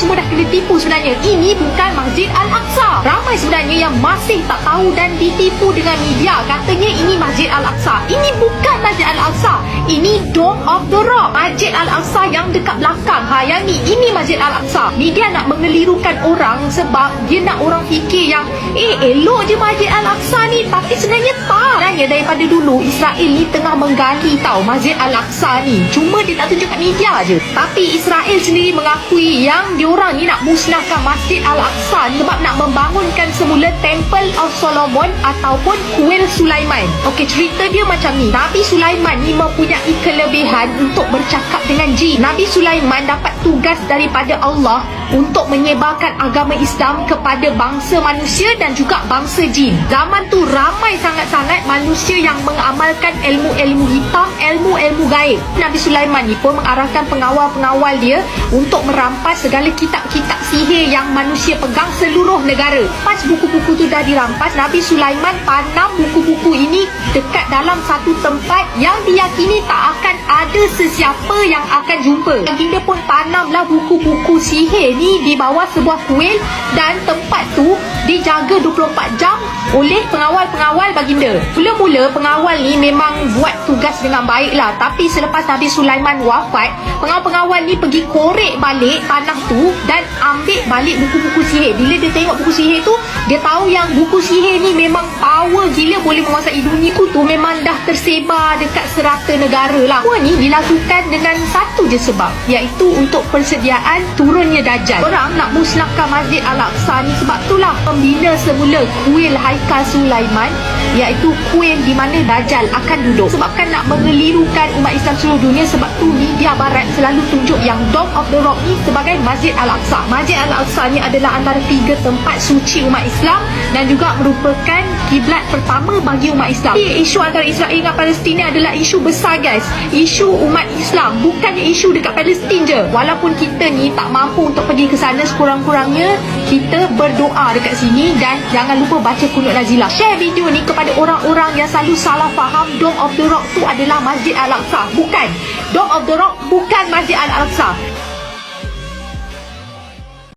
semua dah kena tipu sebenarnya. Ini bukan Masjid Al-Aqsa. Ramai sebenarnya yang masih tak tahu dan ditipu dengan media. Katanya ini Masjid Al-Aqsa. Ini. Ini Dome of the Rock. Masjid Al-Aqsa yang dekat belakang. Ha, yang ni. Ini Masjid Al-Aqsa. Media nak mengelirukan orang sebab dia nak orang fikir yang eh elok je Masjid Al-Aqsa ni. Tapi sebenarnya tak. Sebenarnya daripada dulu Israel ni tengah menggali tau Masjid Al-Aqsa ni. Cuma dia tak tunjuk kat media je. Tapi Israel sendiri mengakui yang diorang ni nak musnahkan Masjid Al-Aqsa ni sebab nak membangunkan semula Temple of Solomon ataupun Kuil Sulaiman. Okey, cerita dia macam ni. Nabi Sulaiman ni mempunyai kelebihan untuk bercakap dengan jin. Nabi Sulaiman dapat tugas daripada Allah untuk menyebarkan agama Islam kepada bangsa manusia dan juga bangsa jin. Zaman tu ramai sangat-sangat manusia yang mengamalkan ilmu-ilmu hitam, ilmu-ilmu gaib. Nabi Sulaiman ni pun mengarahkan pengawal-pengawal dia untuk merampas segala kitab-kitab sihir yang manusia pegang seluruh negara. Pas buku-buku tu dah dirampas, Nabi Sulaiman tanam buku-buku ini dekat dalam satu tempat yang diyakini tak akan ada sesiapa yang akan jumpa. Baginda pun tanamlah buku-buku sihir ni di bawah sebuah kuil dan tempat tu dijaga 24 jam oleh pengawal-pengawal baginda. Mula-mula pengawal ni memang buat tugas dengan baik lah. Tapi selepas Nabi Sulaiman wafat, pengawal-pengawal ni pergi korek balik tanah tu dan ambil balik buku-buku sihir. Bila dia tengok buku sihir tu, dia tahu yang buku sihir ni memang power gila boleh menguasai dunia ku tu memang dah tersebar dekat serata negara lah. Semua ni dilakukan dengan satu je sebab iaitu untuk persediaan turunnya Dajjal. Orang nak musnahkan Masjid Al-Aqsa ni sebab itulah pembina semula kuil Haikal Sulaiman iaitu kuil di mana Dajjal akan duduk. Sebabkan nak mengelirukan umat Islam seluruh dunia sebab tu media barat selalu tunjuk yang Dome of the Rock ni sebagai Masjid Al-Aqsa. Masjid Al-Aqsa ni adalah antara tiga tempat suci umat Islam dan juga merupakan kiblat pertama bagi umat Islam. Jadi, isu antara Israel dengan Palestin ni adalah isu besar guys. Isu umat Islam bukannya isu dekat Palestin je. Walaupun kita ni tak mampu untuk pergi ke sana sekurang-kurangnya kita berdoa dekat sini dan jangan lupa baca kunut nazilah. Share video ni kepada orang-orang yang selalu salah faham Dome of the Rock tu adalah Masjid Al-Aqsa. Bukan. Dome of the Rock bukan Masjid Al-Aqsa.